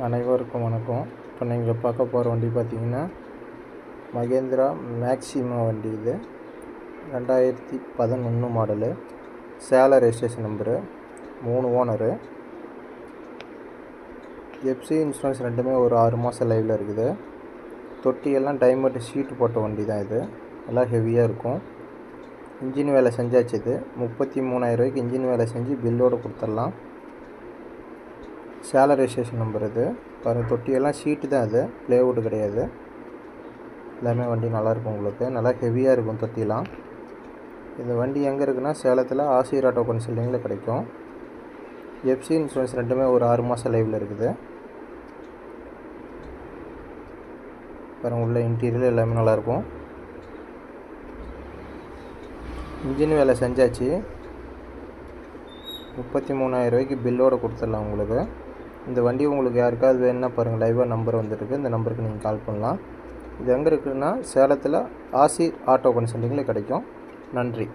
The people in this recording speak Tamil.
அனைவருக்கும் வணக்கம். இப்போ நீங்கள் பார்க்க போகிற வண்டி பார்த்தீங்கன்னா மகேந்திரா மேக்ஸிமா வண்டி இது. ரெண்டாயிரத்தி பதினொன்று மாடலு. சேல ரெஜிஸ்ட்ரேஷன் நம்பரு மூணு ஓனரு எஃப்சி இன்சூரன்ஸ் ரெண்டுமே ஒரு ஆறு மாதம் லைவில் இருக்குது. தொட்டியெல்லாம் டைமண்ட் ஷீட்டு போட்ட வண்டி தான் இது. நல்லா ஹெவியாக இருக்கும். இன்ஜின் வேலை செஞ்சாச்சு இது. முப்பத்தி மூணாயிரம் ரூபாய்க்கு இன்ஜின் வேலை செஞ்சு பில்லோடு கொடுத்துடலாம். சேலரைசேஷன் நம்பர் இது. பாருங்கள் தொட்டியெல்லாம் ஷீட்டு தான் இது ப்ளேவுட் கிடையாது. எல்லாமே வண்டி நல்லாயிருக்கும் உங்களுக்கு. நல்லா ஹெவியாக இருக்கும் தொட்டிலாம் இந்த வண்டி எங்கே இருக்குன்னா சேலத்தில் ஆசிரியர் ஆட்டோ கன்சல்டிங்கில் கிடைக்கும். எஃப்சி இன்சூரன்ஸ் ரெண்டுமே ஒரு ஆறு மாதம் லைவில் இருக்குது. பாருங்கள் உள்ள இன்டீரியர் எல்லாமே நல்லாயிருக்கும். இன்ஜின் வேலை செஞ்சாச்சு. முப்பத்தி மூணாயிரம் ரூபாய்க்கு பில்லோடு கொடுத்துடலாம் உங்களுக்கு. இந்த வண்டி உங்களுக்கு யாருக்காவது வேணும்னா பாருங்கள் லைவாக நம்பர் வந்துருக்கு. இந்த நம்பருக்கு நீங்கள் கால் பண்ணலாம். இது எங்கே இருக்குதுன்னா சேலத்தில் ஆசி ஆட்டோ கன்சல்டிங்கில் கிடைக்கும். நன்றி.